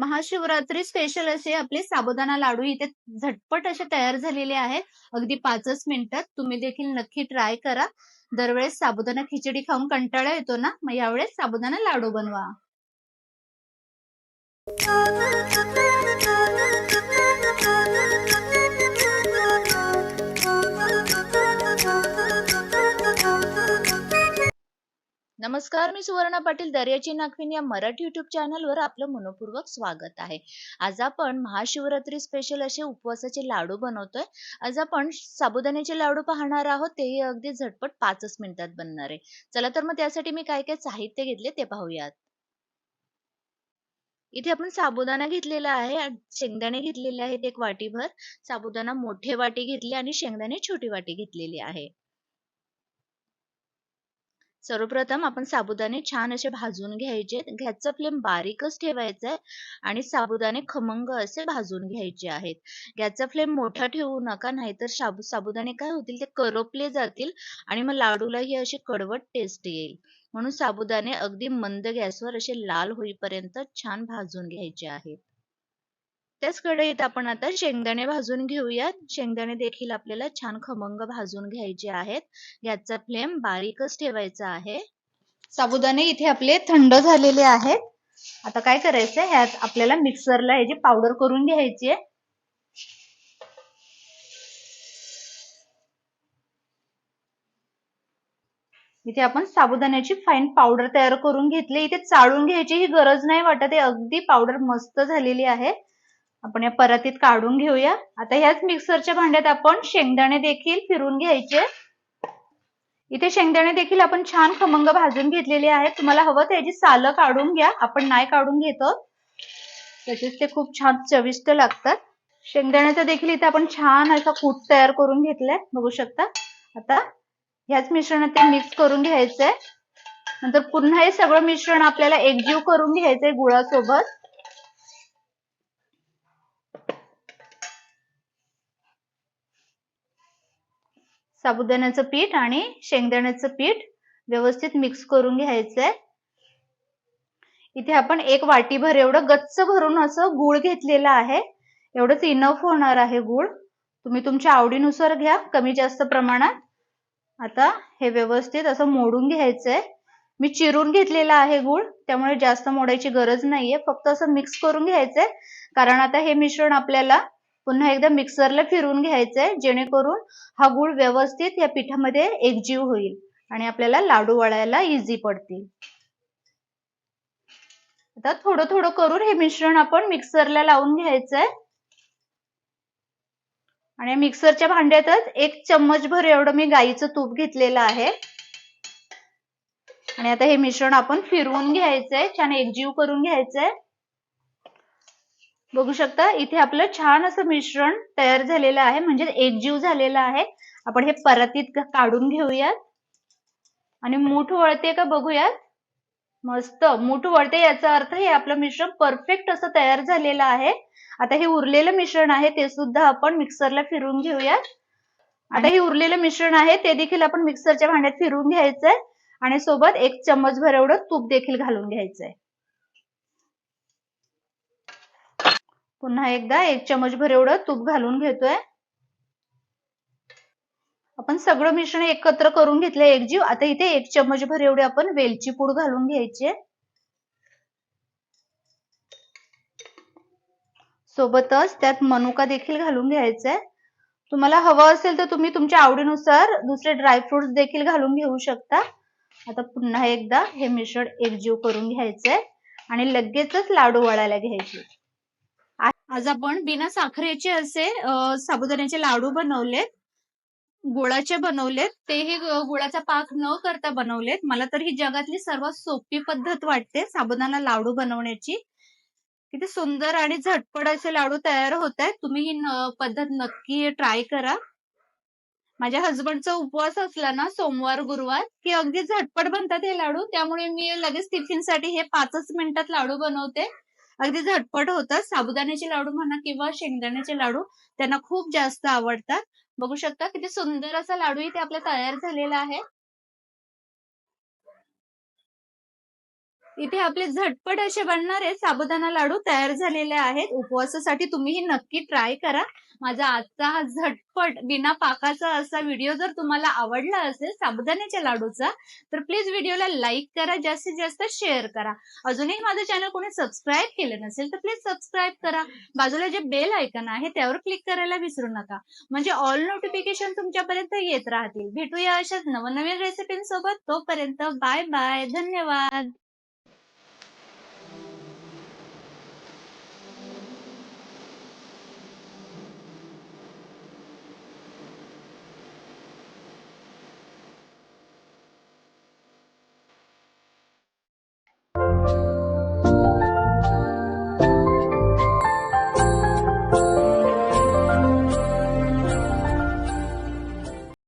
Mahashivratri special असे आपले साबुदाणा लाडू इथे झटपट असे तयार झालेले आहेत. अगदी पाचच मिनिटात तुम्ही देखील नक्की ट्राय करा. दरवेळेस साबुदाणा खिचडी खाऊन कंटाळा येतो ना? मग यावेळेस साबुदाणा लाडू बनवा. नमस्कार मी सुवर्णा पाटील दर्याची नागफिन या मराठी युट्यूब चॅनलवर आपलं मनपूर्वक स्वागत आहे. आज आपण महाशिवरात्री स्पेशल असे उपवासाचे लाडू बनवतोय. आज आपण साबुदाण्याचे लाडू पाहणार आहोत तेही अगदी झटपट पाचच मिनिटात बनणार आहे. चला तर मग त्यासाठी मी काय काय साहित्य घेतले ते पाहूयात. इथे आपण साबुदाणा घेतलेला आहे शेंगदाणे घेतलेले आहेत एक वाटीभर. साबुदाणा मोठे वाटी घेतले आणि शेंगदाणे छोटी वाटी घेतलेली आहे. सर्वप्रथम आपण साबुदाणे छान असे भाजून घ्यायचे. गॅसचा फ्लेम बारीकच ठेवायचा आहे आणि साबुदाणे खमंग असे भाजून घ्यायचे आहेत. गॅसचा फ्लेम मोठा ठेवू नका नाहीतर साबु साबुदाणे काय होतील ते करपले जातील आणि मग लाडूलाही अशी कडवट टेस्ट येईल. म्हणून साबुदाणे अगदी मंद गॅसवर असे लाल होईपर्यंत छान भाजून घ्यायचे आहेत. त्याच कढईत आपण आता शेंगदाणे भाजून घेऊयात. शेंगदाणे देखील आपल्याला छान खमंग भाजून घ्यायचे आहेत. गॅसचा फ्लेम बारीकच ठेवायचा आहे. साबुदाणे इथे आपले थंड झालेले आहेत. आता काय करायचंय? ह्यात आपल्याला मिक्सरला ह्याची पावडर करून घ्यायची आहे. इथे आपण साबुदाण्याची फाईन पावडर तयार करून घेतली. इथे चाळून घ्यायची ही गरज नाही वाटत. आहे अगदी पावडर मस्त झालेली आहे. आपण या परातीत काढून घेऊया. आता ह्याच मिक्सरच्या भांड्यात आपण शेंगदाणे देखील फिरून घ्यायचे. इथे शेंगदाणे देखील आपण छान खमंग भाजून घेतलेले आहेत. तुम्हाला हवं त्याची सालं काढून घ्या. आपण नाही काढून घेतो तसेच ते खूप छान चविष्ट लागतात. शेंगदाण्याचा देखील इथे आपण छान असा कूट तयार करून घेतलाय. बघू शकता. आता ह्याच मिश्रणात ते मिक्स करून घ्यायचंय. नंतर पुन्हा हे सगळं मिश्रण आपल्याला एकजीव करून घ्यायचंय गुळासोबत. साबुदाण्याचं पीठ आणि शेंगदाण्याचं पीठ व्यवस्थित मिक्स करून घ्यायचंय. इथे आपण एक वाटीभर एवढं गच्च भरून असं गुळ घेतलेलं आहे. एवढंच इनफ होणार आहे गुळ. तुम्ही तुमच्या आवडीनुसार घ्या कमी जास्त प्रमाणात. आता हे व्यवस्थित असं मोडून घ्यायचंय. मी चिरून घेतलेला आहे गुळ त्यामुळे जास्त मोडायची गरज नाहीये. फक्त असं मिक्स करून घ्यायचंय. कारण आता हे मिश्रण आपल्याला पुन्हा एकदा मिक्सरला फिरून घ्यायचंय जेणेकरून हा गुळ व्यवस्थित या पिठामध्ये एकजीव होईल आणि आपल्याला लाडू वळायला इझी पडतील. आता थोडं थोडं करून हे मिश्रण आपण मिक्सरला लावून घ्यायचंय. आणि मिक्सरच्या भांड्यातच एक चम्मच भर एवढं मी गाईचं तूप घेतलेलं आहे. आणि आता हे मिश्रण आपण फिरवून घ्यायचंय छान एकजीव करून घ्यायचंय. बघू शकता इथे आपलं छान असं मिश्रण तयार झालेलं आहे म्हणजे एकजीव झालेला आहे. आपण हे परतीत काढून घेऊयात. आणि मूठ वळते का बघूयात. मस्त मूठ वळते याचा अर्थ हे आपलं मिश्रण परफेक्ट असं तयार झालेलं आहे. आता हे उरलेलं मिश्रण आहे ते सुद्धा आपण मिक्सरला फिरून घेऊयात. आता हे उरलेलं मिश्रण आहे ते देखील आपण मिक्सरच्या भांड्यात फिरून घ्यायचंय. आणि सोबत एक चम्मच भर एवढं तूप देखील घालून घ्यायचंय. पुन्हा एकदा एक चमचभर एवढं तूप घालून घेतोय. आपण सगळं मिश्रण एकत्र करून घेतलंय एकजीव आता इथे एक चमचभर एवढे एवढी आपण वेलची पूड घालून घ्यायची सोबतच त्यात मनुका देखील घालून घ्यायचाय तुम्हाला हवं असेल तर तुम्ही तुमच्या आवडीनुसार दुसरे ड्रायफ्रुट्स देखील घालून घेऊ शकता. आता पुन्हा एकदा हे मिश्रण एकजीव करून घ्यायचंय आणि लगेचच लाडू वळायला घ्यायचे. आज आपण बिना साखरेचे असे साबुदाण्याचे लाडू बनवलेत गुळाचे बनवलेत. तेही गुळाचा पाक न करता बनवलेत. मला तर ही जगातली सर्वात सोपी पद्धत वाटते साबुदाणा लाडू बनवण्याची. किती सुंदर आणि झटपट असे लाडू तयार होत आहेत. तुम्ही ही पद्धत नक्की ट्राय करा. माझ्या हजबंडचा उपवास असला ना सोमवार गुरुवार की अगदी झटपट बनतात हे लाडू. त्यामुळे मी लगेच टिफिनसाठी हे पाचच मिनिटात लाडू बनवते. अगदी झटपट होतात. साबुदाण्याचे लाडू म्हणा किंवा शेंगदाण्याचे लाडू त्यांना खूप जास्त आवडतात. बघू शकता किती सुंदर असा लाडूही ते आपला तयार झालेला आहे. इथे आपले झटपट असे बनणारे साबुदाणा लाडू तयार झालेले आहेत. उपवासासाठी तुम्हीही नक्की ट्राय करा. माझा आजचा हा झटपट बिना पाकाचा असा व्हिडिओ जर तुम्हाला आवडला असेल साबुदाण्याच्या लाडूचा तर प्लीज व्हिडिओला लाईक करा जास्तीत जास्त शेअर करा. अजूनही माझं चॅनल कोणी सबस्क्राईब केलं नसेल तर प्लीज सबस्क्राईब करा. बाजूला जे बेल आयकन आहे त्यावर क्लिक करायला विसरू नका. म्हणजे ऑल नोटिफिकेशन तुमच्यापर्यंत येत राहतील. भेटूया अशाच नवनवीन रेसिपींसोबत तोपर्यंत बाय बाय धन्यवाद.